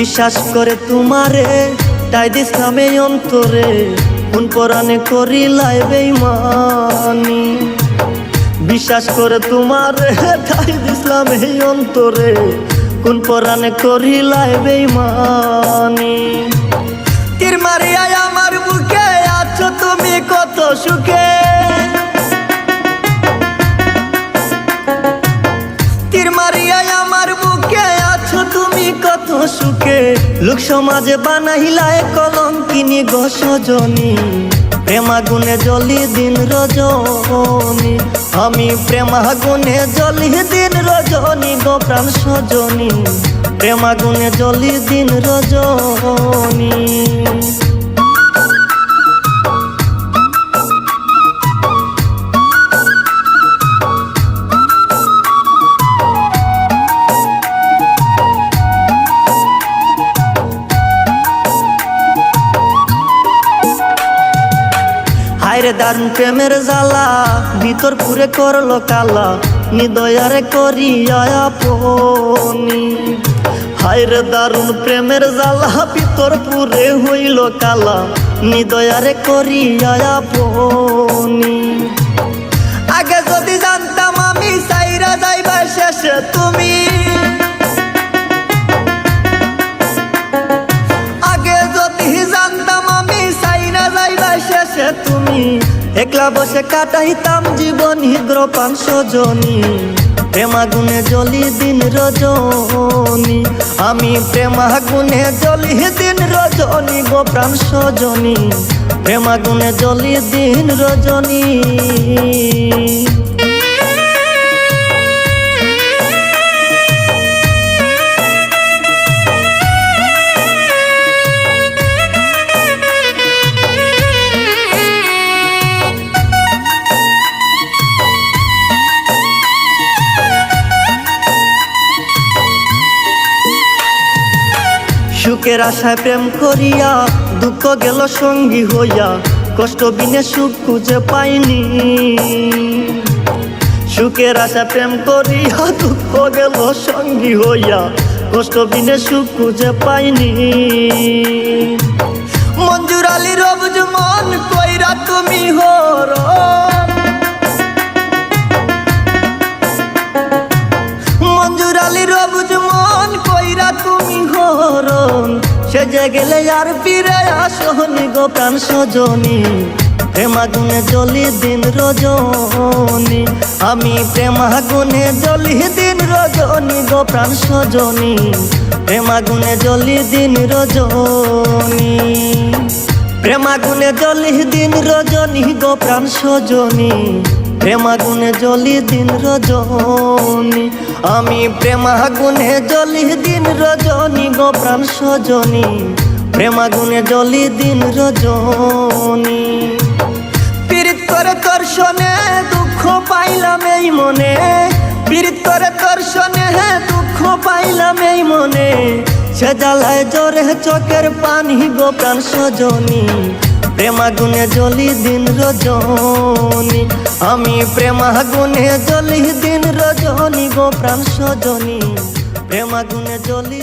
বিশ্বাস করে তোমারে, তাই এই অন্তরে। কোন পরাণে করি লাইবে মানি বিশ্বাস করে তোমারে, তাই দিছিলাম এই অন্তরে। কোন পরাণে করি লাইবে মানি তীর মারিয়ায় আমার বুকে আছো তুমি কত সুখে। সুখে লোক সমাজে কিনি কলঙ্কিনী গসজনী প্রেমাগুনে জলি দিন রজনী। আমি প্রেমাগুনে জলি দিন রজনী গো প্রাণ সজনী। প্রেমাগুনে জলি দিন রজনী। হায়রে দারুণ প্রেমের জ্বালা ভিতর পুরে করল কালা নিদয়ারে করি আপনি। হায়রে দারুণ প্রেমের জ্বালা ভিতর পুরে হইল কালা নিদয়ারে করি আপনি। একলা বসে কাটাইতাম জীবন হিদ্রপান প্রেমা প্রেমাগুনে জলি দিন রজনী। আমি প্রেমাগুনে জলি দিন রজনী গো প্রাণ সজনী। প্রেমাগুনে জলি দিন রজনী। সুখের আশায় প্রেম করিয়া, দুঃখ গেল সঙ্গী হইয়া, কষ্ট বিনে সুখ খুঁজে পাইনি। সুখের আশা প্রেম করিয়া, দুঃখ গেল সঙ্গী হইয়া, কষ্ট বিনে সুখ খুঁজে পাইনি। মঞ্জুর আলী রবজ মন কইরা তুমি হর হরণ সে যে গেলে আর ফিরে আসনি গো প্রাণ সজনী। প্রেমাগুনে জলি দিন রজনী। আমি প্রেমাগুনে জলি দিন রজনী গো প্রাণ সজনী। প্রেমাগুনে জলি দিন রজনী। প্রেমাগুনে জলি দিন রজনী গো প্রাণ সজনী। প্রেমাগুনে জলি দিন রজনী। আমি প্রেমাগুনে জলি দিন রজনী গো প্রাণ সজনী। প্রেমাগুনে জলি দিন রজনী। পীড়িত করে তোর শোনে দুঃখ পাইলাম এই মনে। পীড়িত করে তোর শোনে দুঃখ পাইলাম এই মনে। সে জ্বালায় জোরে চোখের পানি গো প্রাণ সজনী। প্রেমাগুনে জলি দিন রজনী। আমি প্রেমাগুনে জলি দিন রজনী গো প্রাণ সজনী। প্রেমাগুনে জলি